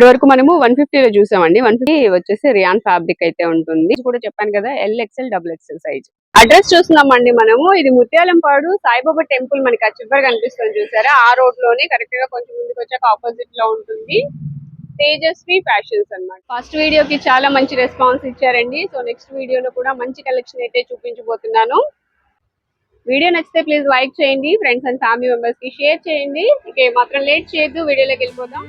ఇప్పటి వరకు మనము వన్ ఫిఫ్టీలో చూసామండి. వన్ ఫిఫ్టీ వచ్చేసి రియాన్ ఫ్యాబ్రిక్ అయితే ఉంటుంది. ఇది కూడా చెప్పాను కదా L XL double XL size address చూస్తున్నామండి మనము. ఇది ముత్యాలంపాడు సాయిబాబా టెంపుల్ మనకి ఆ చివరి కనిపిస్తుంది చూసారా? ఆ రోడ్లోనే కరెక్ట్గా కొంచెం ముందుకు వచ్చాక ఆపోజిట్లో ఉంటుంది. తేజస్వి ఫ్యాషన్స్ అన్నమాట. ఫస్ట్ వీడియోకి చాలా మంచి రెస్పాన్స్ ఇచ్చారండి. సో నెక్స్ట్ వీడియోలో కూడా మంచి కలెక్షన్ అయితే చూపించబోతున్నాను. వీడియో నచ్చితే ప్లీజ్ లైక్ చేయండి. ఫ్రెండ్స్ అండ్ ఫ్యామిలీ మెంబర్స్కి షేర్ చేయండి. ఇక మాత్రం లేట్ చేయొద్దు. వీడియోలోకి వెళ్ళిపోదాం.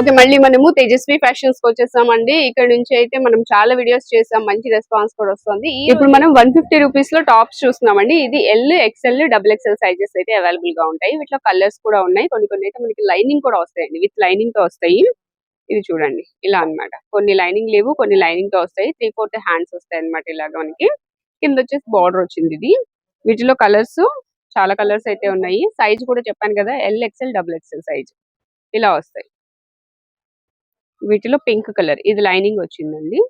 ఓకే మళ్ళీ మనము తేజస్వి ఫ్యాషన్స్కి వచ్చేసామండి. ఇక్కడ నుంచి అయితే మనం చాలా వీడియోస్ చేసాం. మంచి రెస్పాన్స్ కూడా వస్తుంది. ఇప్పుడు మనం వన్ ఫిఫ్టీ రూపీస్లో టాప్స్ చూస్తున్నామండి. ఇది L XL double XL sizes అయితే అవైలబుల్గా ఉంటాయి. వీటిలో కలర్స్ కూడా ఉన్నాయి. కొన్ని కొన్ని అయితే మనకి లైనింగ్ కూడా వస్తాయండి. విత్ లైనింగ్తో వస్తాయి. ఇది చూడండి. ఇలా అన్నమాట. కొన్ని లైనింగ్ లేవు కొన్ని లైనింగ్తో వస్తాయి. త్రీ ఫోర్త్ హ్యాండ్స్ వస్తాయి అన్నమాట ఇలాగా మనకి. కింద వచ్చేసి బార్డర్ వచ్చింది ఇది. వీటిలో కలర్స్ చాలా కలర్స్ అయితే ఉన్నాయి. సైజ్ కూడా చెప్పాను కదా. L XL double XL size ఇలా వస్తాయి. వీటిలో పింక్ కలర్. ఇది లైనింగ్ వచ్చిందండి.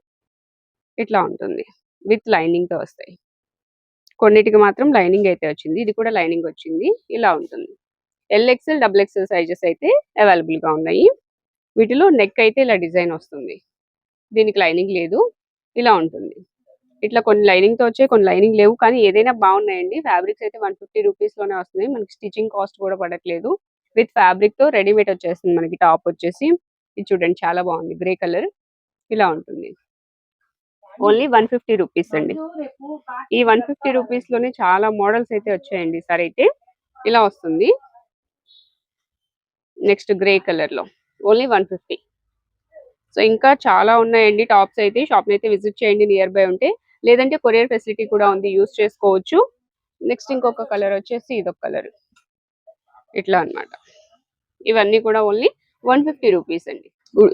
ఇట్లా ఉంటుంది. విత్ లైనింగ్తో వస్తాయి. కొన్నిటికి మాత్రం లైనింగ్ అయితే వచ్చింది. ఇది కూడా లైనింగ్ వచ్చింది. ఇలా ఉంటుంది. ఎల్ఎక్స్ఎల్ డబుల్ ఎక్స్ఎల్ సైజెస్ అయితే అవైలబుల్గా ఉన్నాయి. వీటిలో నెక్ అయితే ఇలా డిజైన్ వస్తుంది. దీనికి లైనింగ్ లేదు. ఇలా ఉంటుంది. ఇట్లా కొన్ని లైనింగ్తో వచ్చాయి కొన్ని లైనింగ్ లేవు. కానీ ఏదైనా బాగున్నాయండి. ఫ్యాబ్రిక్స్ అయితే వన్ ఫిఫ్టీ రూపీస్లోనే వస్తుంది మనకి స్టిచింగ్ కాస్ట్ కూడా పడట్లేదు. విత్ ఫ్యాబ్రిక్తో రెడీమేడ్ వచ్చేస్తుంది మనకి టాప్ వచ్చేసి. ఇది చూడండి చాలా బాగుంది. గ్రే కలర్ ఇలా ఉంటుంది. ఓన్లీ వన్ ఫిఫ్టీ రూపీస్ అండి. ఈ వన్ ఫిఫ్టీ రూపీస్లోనే చాలా మోడల్స్ అయితే వచ్చాయండి సరే అయితే. ఇలా వస్తుంది. నెక్స్ట్ గ్రే కలర్లో ఓన్లీ వన్ ఫిఫ్టీ. సో ఇంకా చాలా ఉన్నాయండి టాప్స్ అయితే. షాప్ అయితే విజిట్ చేయండి నియర్ బై ఉంటే. లేదంటే కొరియర్ ఫెసిలిటీ కూడా ఉంది యూస్ చేసుకోవచ్చు. నెక్స్ట్ ఇంకొక కలర్ వచ్చేసి ఇదొక కలర్. ఇట్లా అన్నమాట. ఇవన్నీ కూడా ఓన్లీ వన్ ఫిఫ్టీ రూపీస్ అండి.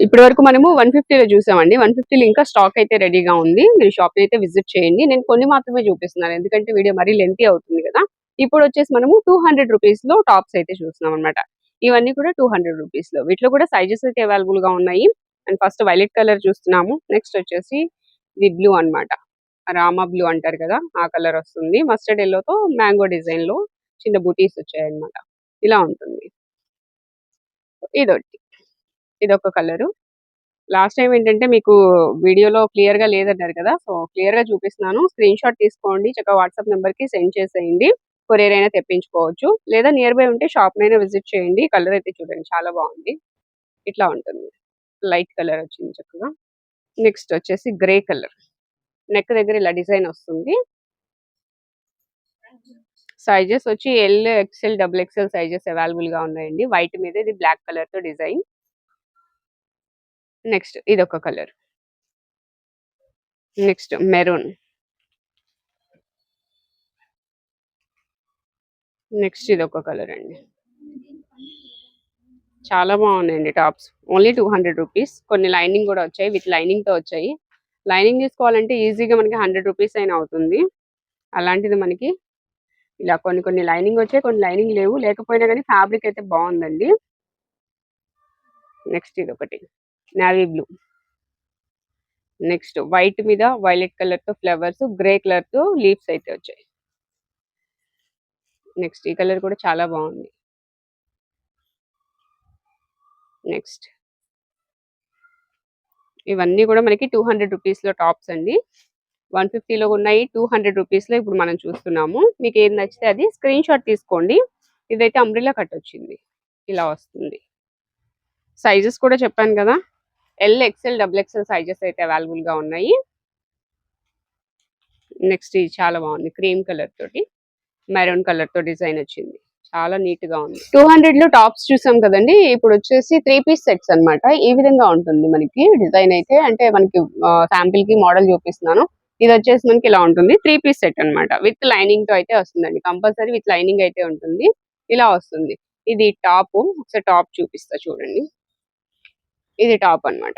ఇప్పటి వరకు మనము వన్ ఫిఫ్టీలో చూసామండి. వన్ ఫిఫ్టీలో ఇంకా స్టాక్ అయితే రెడీగా ఉంది. మీరు షాప్ అయితే విజిట్ చేయండి. నేను కొన్ని మాత్రమే చూపిస్తున్నాను. ఎందుకంటే వీడియో మరీ లెంతీ అవుతుంది కదా. ఇప్పుడు వచ్చేసి మనము టూ హండ్రెడ్ రూపీస్లో టాప్స్ అయితే చూస్తున్నాం అనమాట ఇవన్నీ కూడా టూ హండ్రెడ్ రూపీస్లో వీటిలో కూడా సైజెస్ అయితే అవైలబుల్గా ఉన్నాయి. అండ్ ఫస్ట్ వైలెట్ కలర్ చూస్తున్నాము. నెక్స్ట్ వచ్చేసి ఇది బ్లూ అన్నమాట. రామా బ్లూ అంటారు కదా ఆ కలర్ వస్తుంది. మస్టర్డ్ ఎల్లోతో మ్యాంగో డిజైన్లో చిన్న బూటీస్ వచ్చాయి అన్నమాట ఇలా ఉంటుంది. ఇదొకటి. ఇదొక కలరు. లాస్ట్ టైం ఏంటంటే మీకు వీడియోలో క్లియర్గా లేదన్నారు కదా సో క్లియర్గా చూపిస్తున్నాను. స్క్రీన్ షాట్ తీసుకోండి చక్కగా వాట్సాప్ నెంబర్కి సెండ్ చేసేయండి. కొరియర్ అయినా తెప్పించుకోవచ్చు. లేదా నియర్ బై ఉంటే షాప్ విజిట్ చేయండి. కలర్ అయితే చూడండి చాలా బాగుంది. ఇట్లా ఉంటుంది. లైట్ కలర్ వచ్చింది చక్కగా. నెక్స్ట్ వచ్చేసి గ్రే కలర్. నెక్ దగ్గర ఇలా డిజైన్ వస్తుంది. సైజెస్ వచ్చి L XL double XL sizes అవైలబుల్గా ఉన్నాయండి. వైట్ మీద ఇది బ్లాక్ కలర్తో డిజైన్. నెక్స్ట్ ఇది ఒక కలర్. Next maroon. నెక్స్ట్ ఇది ఒక కలర్ అండి. చాలా బాగున్నాయండి tops. Only two hundred rupees. కొన్ని లైనింగ్ కూడా వచ్చాయి. విత్ లైనింగ్తో వచ్చాయి. లైనింగ్ తీసుకోవాలంటే ఈజీగా మనకి హండ్రెడ్ రూపీస్ అయినా అవుతుంది. అలాంటిది మనకి ఇలా కొన్ని కొన్ని లైనింగ్ వచ్చాయి. కొన్ని లైనింగ్ లేవు. లేకపోయినా కానీ ఫ్యాబ్రిక్ అయితే బాగుందండి. నెక్స్ట్ ఇది ఒకటి నావీ బ్లూ నెక్స్ట్ వైట్ మీద వైలెట్ కలర్తో ఫ్లవర్స్ గ్రే కలర్తో లీవ్స్ అయితే వచ్చాయి. నెక్స్ట్ ఈ కలర్ కూడా చాలా బాగుంది. నెక్స్ట్ ఇవన్నీ కూడా మనకి టూ హండ్రెడ్ రూపీస్లో టాప్స్ అండి. వన్ ఫిఫ్టీలో ఉన్నాయి టూ హండ్రెడ్ రూపీస్లో ఇప్పుడు మనం చూస్తున్నాము. మీకు ఏది నచ్చితే అది స్క్రీన్ షాట్ తీసుకోండి. ఇదైతే అంబ్రిల్లా కట్ వచ్చింది. ఇలా వస్తుంది. సైజెస్ కూడా చెప్పాను కదా. L XL double XL sizes అయితే అవైలబుల్గా ఉన్నాయి. నెక్స్ట్ ఇది చాలా బాగుంది క్రీమ్ కలర్ తోటి మెరూన్ కలర్తో డిజైన్ వచ్చింది. చాలా నీట్గా ఉంది. టూ హండ్రెడ్లో టాప్స్ చూసాం కదండి ఇప్పుడు వచ్చేసి త్రీ పీస్ సెట్స్ అన్నమాట. ఈ విధంగా ఉంటుంది మనకి డిజైన్ అయితే. అంటే మనకి శాంపిల్కి మోడల్ చూపిస్తున్నాను. ఇది వచ్చేసి మనకి ఇలా ఉంటుంది త్రీ పీస్ సెట్ అన్నమాట. విత్ లైనింగ్తో అయితే వస్తుందండి. కంపల్సరీ విత్ లైనింగ్ అయితే ఉంటుంది. ఇలా వస్తుంది. ఇది టాప్ ఒకసారి టాప్ చూపిస్తా చూడండి. ఇది టాప్ అన్నమాట.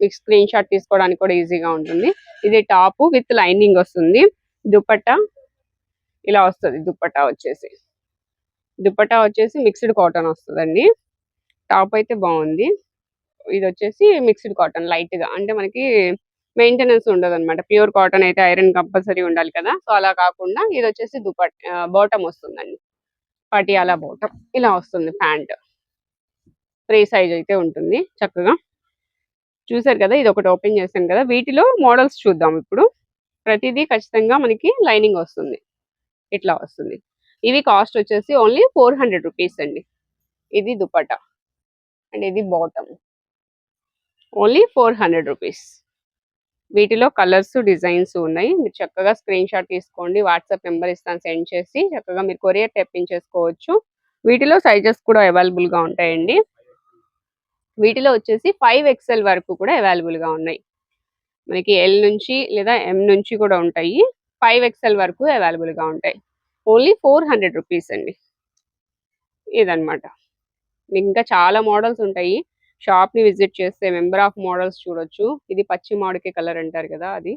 మీకు స్క్రీన్ షాట్ తీసుకోవడానికి కూడా ఈజీగా ఉంటుంది. ఇది టాప్ విత్ లైనింగ్ వస్తుంది. దుపట్టా ఇలా వస్తుంది. దుపట్టా వచ్చేసి. దుపట్టా వచ్చేసి మిక్స్డ్ కాటన్ వస్తుందండి. టాప్ అయితే బాగుంది. ఇది వచ్చేసి మిక్స్డ్ కాటన్ లైట్గా అంటే మనకి మెయింటెనెన్స్ ఉండదు అనమాట ప్యూర్ కాటన్ అయితే ఐరన్ కంపల్సరీ ఉండాలి కదా. సో అలా కాకుండా ఇది వచ్చేసి దుపట్ బాటమ్ వస్తుందండి. పటియాలా బాటమ్. ఇలా వస్తుంది ప్యాంట్. త్రీ సైజ్ అయితే ఉంటుంది చక్కగా. చూసారు కదా ఇది ఒకటి ఓపెన్ చేశాను కదా. వీటిలో మోడల్స్ చూద్దాం ఇప్పుడు. ప్రతిదీ ఖచ్చితంగా మనకి లైనింగ్ వస్తుంది. ఇట్లా వస్తుంది. ఇవి కాస్ట్ వచ్చేసి ఓన్లీ ఫోర్ హండ్రెడ్ రూపీస్ అండి. ఇది దుపట్టా. అండ్ ఇది bottom. Only four hundred rupees. వీటిలో కలర్స్ డిజైన్స్ ఉన్నాయి. మీరు చక్కగా స్క్రీన్ షాట్ తీసుకోండి. వాట్సాప్ నెంబర్ ఇస్తాను సెండ్ చేసి చక్కగా మీరు కొరియర్ తెప్పించేసుకోవచ్చు వీటిలో సైజెస్ కూడా అవైలబుల్గా ఉంటాయండి. వీటిలో వచ్చేసి ఫైవ్ ఎక్స్ఎల్ వరకు కూడా అవైలబుల్గా ఉన్నాయి. మనకి ఎల్ నుంచి లేదా ఎం నుంచి కూడా ఉంటాయి. ఫైవ్ ఎక్స్ఎల్ వరకు అవైలబుల్గా ఉంటాయి. ఓన్లీ ఫోర్ హండ్రెడ్ రూపీస్ అండి. ఇదనమాట మీకు ఇంకా చాలా మోడల్స్ ఉంటాయి. షాప్ని విజిట్ చేస్తే మెంబర్ ఆఫ్ మోడల్స్ చూడొచ్చు. ఇది పచ్చి మామిడికాయ కలర్ అంటారు కదా అది.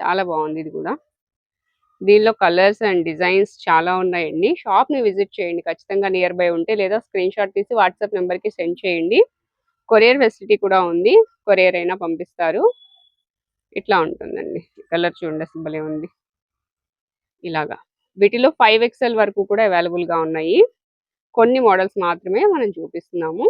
చాలా బాగుంది ఇది కూడా. దీనిలో కలర్స్ అండ్ డిజైన్స్ చాలా ఉన్నాయండి. షాప్ని విజిట్ చేయండి. ఖచ్చితంగా నియర్ బై ఉంటే లేదా స్క్రీన్ షాట్ తీసి వాట్సాప్ నెంబర్కి సెండ్ చేయండి. కొరియర్ ఫెసిలిటీ కూడా ఉంది. కొరియర్ అయినా పంపిస్తారు. ఇట్లా ఉంటుందండి. కలర్ చూడండి అసలు భలే ఉంది. ఇలాగా. వీటిలో ఫైవ్ ఎక్స్ఎల్ వరకు కూడా అవైలబుల్గా ఉన్నాయి. కొన్ని మోడల్స్ మాత్రమే మనం చూపిస్తున్నాము.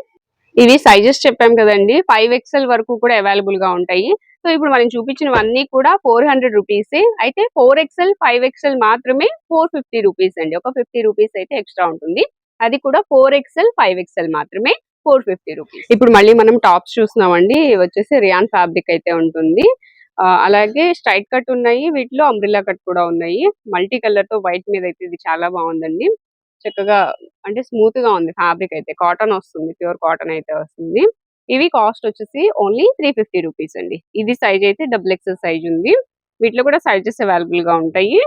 ఇవి సైజెస్ చెప్పాం కదండి. ఫైవ్ ఎక్స్ఎల్ వరకు కూడా అవైలబుల్గా ఉంటాయి. సో ఇప్పుడు మనం చూపించినవన్నీ కూడా ఫోర్ హండ్రెడ్ రూపీస్. అయితే ఫోర్ ఎక్స్ఎల్ ఫైవ్ ఎక్స్ఎల్ మాత్రమే ఫోర్ ఫిఫ్టీ రూపీస్ అండి. ఒక ఫిఫ్టీ రూపీస్ అయితే ఎక్స్ట్రా ఉంటుంది. అది కూడా ఫోర్ ఎక్స్ఎల్ ఫైవ్ ఎక్స్ఎల్ మాత్రమే. Four fifty rupees. ఇప్పుడు మళ్ళీ మనం టాప్స్ చూస్తున్నామండి. ఇవి వచ్చేసి రియాన్ ఫ్యాబ్రిక్ అయితే ఉంటుంది. అలాగే స్ట్రైట్ కట్ ఉన్నాయి. వీటిలో అంబ్రిల్లా కట్ కూడా ఉన్నాయి. మల్టీ కలర్తో వైట్ మీద అయితే ఇది చాలా బాగుందండి. చక్కగా అంటే స్మూత్గా ఉంది ఫ్యాబ్రిక్ అయితే. కాటన్ వస్తుంది. ప్యూర్ కాటన్ అయితే వస్తుంది. ఇవి కాస్ట్ వచ్చేసి ఓన్లీ త్రీ ఫిఫ్టీ రూపీస్ అండి. ఇది సైజ్ అయితే డబుల్ ఎక్సెల్ సైజ్ ఉంది. వీటిలో కూడా సైజెస్ అవైలబుల్గా ఉంటాయి.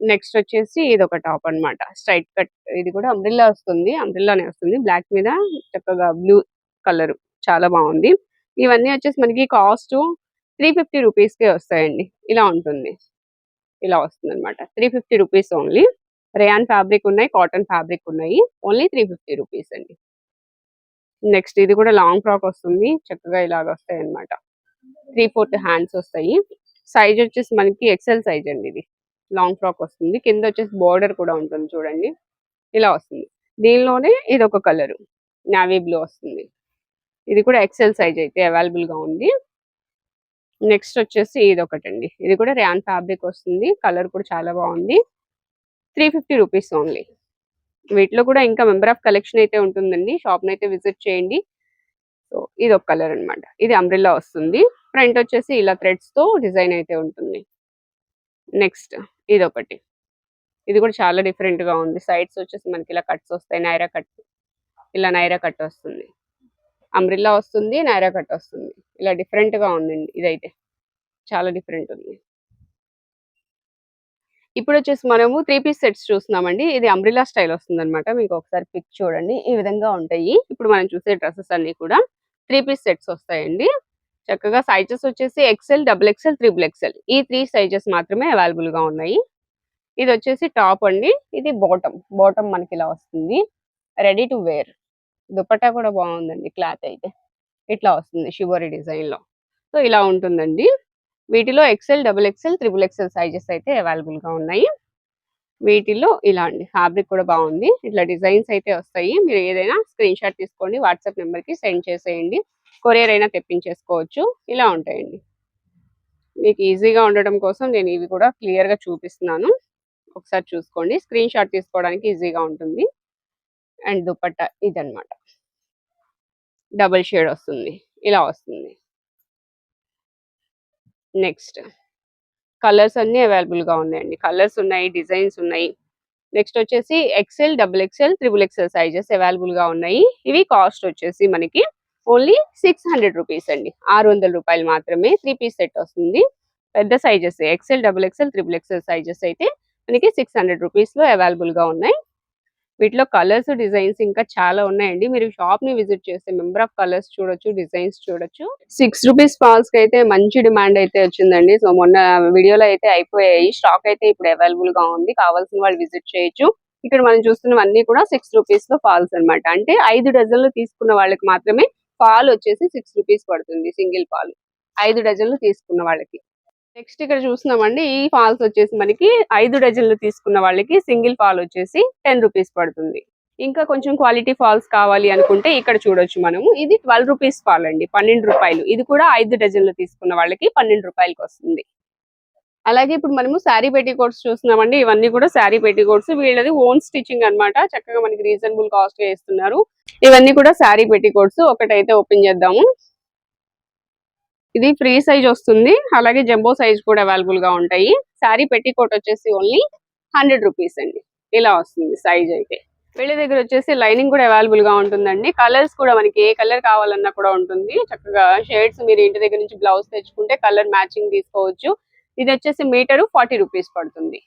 నెక్స్ట్ వచ్చేసి ఇది ఒక టాప్ అన్నమాట. స్ట్రైట్ కట్ ఇది కూడా అంబ్రిల్లా వస్తుంది. అంబ్రిల్లానే వస్తుంది. బ్లాక్ మీద చక్కగా బ్లూ కలర్ చాలా బాగుంది. ఇవన్నీ వచ్చేసి మనకి కాస్ట్ త్రీ ఫిఫ్టీ రూపీస్కే వస్తాయండి. ఇలా ఉంటుంది. ఇలా వస్తుంది అనమాట three fifty rupees only rayon fabric ఉన్నాయి కాటన్ ఫ్యాబ్రిక్ ఉన్నాయి. ఓన్లీ త్రీ ఫిఫ్టీ రూపీస్ అండి. నెక్స్ట్ ఇది కూడా లాంగ్ ఫ్రాక్ వస్తుంది. చక్కగా ఇలాగ వస్తాయి అనమాట త్రీ ఫోర్త్ హ్యాండ్స్ వస్తాయి. సైజ్ వచ్చేసి మనకి ఎక్సెల్ సైజ్ అండి ఇది. లాంగ్ ఫ్రాక్ వస్తుంది. కింద వచ్చేసి బోర్డర్ కూడా ఉంటుంది చూడండి. ఇలా వస్తుంది. దీనిలోనే ఇది ఒక కలర్ నావీ బ్లూ వస్తుంది. ఇది కూడా ఎక్సెల్ సైజ్ అయితే అవైలబుల్గా ఉంది. నెక్స్ట్ వచ్చేసి ఇది ఒకటండి ఇది కూడా ర్యాన్ ఫ్యాబ్రిక్ వస్తుంది. కలర్ కూడా చాలా బాగుంది. త్రీ ఫిఫ్టీ రూపీస్ ఓన్లీ వీటిలో కూడా ఇంకా మెంబర్ ఆఫ్ కలెక్షన్ అయితే ఉంటుందండి. షాప్ అయితే విజిట్ చేయండి. సో ఇది ఒక కలర్ అన్నమాట. ఇది అంబ్రిల్లా వస్తుంది. ఫ్రంట్ వచ్చేసి ఇలా థ్రెడ్స్తో డిజైన్ అయితే ఉంటుంది. నెక్స్ట్ ఇది ఒకటి ఇది కూడా చాలా డిఫరెంట్గా ఉంది. సైడ్స్ వచ్చేసి మనకి ఇలా కట్స్ వస్తాయి. నైరా కట్ ఇలా నైరా కట్ వస్తుంది. అంబ్రిల్లా వస్తుంది నైరా కట్ వస్తుంది. ఇలా డిఫరెంట్గా ఉందండి ఇదైతే. చాలా డిఫరెంట్ ఉంది. ఇప్పుడు వచ్చేసి మనము త్రీ పీస్ సెట్స్ చూస్తున్నామండి. ఇది అంబ్రిల్లా స్టైల్ వస్తుంది అనమాట మీకు ఒకసారి పిక్ చూడండి. ఈ విధంగా ఉంటాయి. ఇప్పుడు మనం చూసే డ్రెస్సెస్ అన్ని కూడా త్రీ పీస్ సెట్స్ వస్తాయండి. చక్కగా సైజెస్ వచ్చేసి XL double XL triple XL ఈ త్రీ సైజెస్ మాత్రమే అవైలబుల్గా ఉన్నాయి. ఇది వచ్చేసి టాప్ అండి. ఇది బాటమ్ బాటమ్ మనకి ఇలా వస్తుంది. రెడీ టు వేర్ దుపట్టా కూడా బాగుందండి క్లాత్ అయితే. ఇట్లా వస్తుంది షిబోరి డిజైన్లో. సో ఇలా ఉంటుందండి. వీటిలో XL double XL triple XL sizes అయితే అవైలబుల్గా ఉన్నాయి. వీటిలో ఇలా అండి. ఫ్యాబ్రిక్ కూడా బాగుంది. ఇట్లా డిజైన్స్ అయితే వస్తాయి. మీరు ఏదైనా స్క్రీన్ షాట్ తీసుకోండి వాట్సాప్ నెంబర్కి సెండ్ చేసేయండి. కొరియర్ అయినా తెప్పించేసుకోవచ్చు. ఇలా ఉంటాయండి. మీకు ఈజీగా ఉండడం కోసం నేను ఇవి కూడా క్లియర్గా చూపిస్తున్నాను. ఒకసారి చూసుకోండి. స్క్రీన్ షాట్ తీసుకోవడానికి ఈజీగా ఉంటుంది. అండ్ దుపట్టా ఇదనమాట డబుల్ షేడ్ వస్తుంది. ఇలా వస్తుంది. నెక్స్ట్. కలర్స్ అన్ని అవైలబుల్గా ఉన్నాయండి. కలర్స్ ఉన్నాయి డిజైన్స్ ఉన్నాయి. నెక్స్ట్ వచ్చేసి XL double XL triple XL sizes అవైలబుల్గా ఉన్నాయి. ఇవి కాస్ట్ వచ్చేసి మనకి ఓన్లీ సిక్స్ హండ్రెడ్ రూపీస్ అండి. ఆరు వందల రూపాయలు మాత్రమే త్రీ పీస్ సెట్ వస్తుంది. పెద్ద sizes XL double XL triple XL sizes అయితే మనకి సిక్స్ హండ్రెడ్ రూపీస్లో అవైలబుల్గా ఉన్నాయి. వీటిలో కలర్స్ డిజైన్స్ ఇంకా చాలా ఉన్నాయండి. మీరు షాప్ని విజిట్ చేస్తే మెంబర్ ఆఫ్ కలర్స్ చూడొచ్చు డిజైన్స్ చూడొచ్చు. సిక్స్ రూపీస్ ఫాల్స్కి అయితే మంచి డిమాండ్ అయితే వచ్చిందండి. సో మొన్న వీడియోలో అయితే అయిపోయాయి. స్టాక్ అయితే ఇప్పుడు అవైలబుల్గా ఉంది. కావాల్సిన వాళ్ళు విజిట్ చేయొచ్చు. ఇక్కడ మనం చూస్తున్నవన్నీ కూడా సిక్స్ రూపీస్లో ఫాల్స్ అన్నమాట. అంటే ఐదు డజన్లు తీసుకున్న వాళ్ళకి మాత్రమే పాలు వచ్చేసి సిక్స్ రూపీస్ పడుతుంది సింగిల్ పాలు. ఐదు డజన్లు తీసుకున్న వాళ్ళకి. నెక్స్ట్ ఇక్కడ చూస్తున్నామండి ఈ ఫాల్స్ వచ్చేసి మనకి ఐదు డజన్లు తీసుకున్న వాళ్ళకి సింగిల్ పాలు వచ్చేసి టెన్ రూపీస్ పడుతుంది. ఇంకా కొంచెం క్వాలిటీ ఫాల్స్ కావాలి అనుకుంటే ఇక్కడ చూడొచ్చు మనము. ఇది ట్వెల్వ్ రూపీస్ ఫాల్ అండి పన్నెండు రూపాయలు. ఇది కూడా ఐదు డజన్లు తీసుకున్న వాళ్ళకి పన్నెండు రూపాయలకి వస్తుంది. అలాగే ఇప్పుడు మనము శారీ పెట్టికోట్స్ చూస్తున్నామండి. ఇవన్నీ కూడా శారీ పెట్టికోట్స్ వీళ్ళది ఓన్ స్టిచ్చింగ్ అన్నమాట. చక్కగా మనకి రీజనబుల్ కాస్ట్గా ఇస్తున్నారు. ఇవన్నీ కూడా శారీ పెట్టికోట్స్ ఒకటైతే ఓపెన్ చేద్దాము. ఇది ఫ్రీ సైజ్ వస్తుంది. అలాగే జంబో సైజ్ కూడా అవైలబుల్గా ఉంటాయి. శారీ పెట్టికోట్ వచ్చేసి ఓన్లీ హండ్రెడ్ రూపీస్ అండి. ఇలా వస్తుంది సైజ్ అయితే. వీళ్ళ దగ్గర వచ్చేసి లైనింగ్ కూడా అవైలబుల్గా ఉంటుందండి. కలర్స్ కూడా మనకి ఏ కలర్ కావాలన్నా కూడా ఉంటుంది. చక్కగా షేడ్స్ మీరు ఇంటి దగ్గర నుంచి బ్లౌజ్ తెచ్చుకుంటే కలర్ మ్యాచింగ్ తీసుకోవచ్చు. ఇది వచ్చేసి మీటరు ఫార్టీ రూపీస్ పడుతుంది.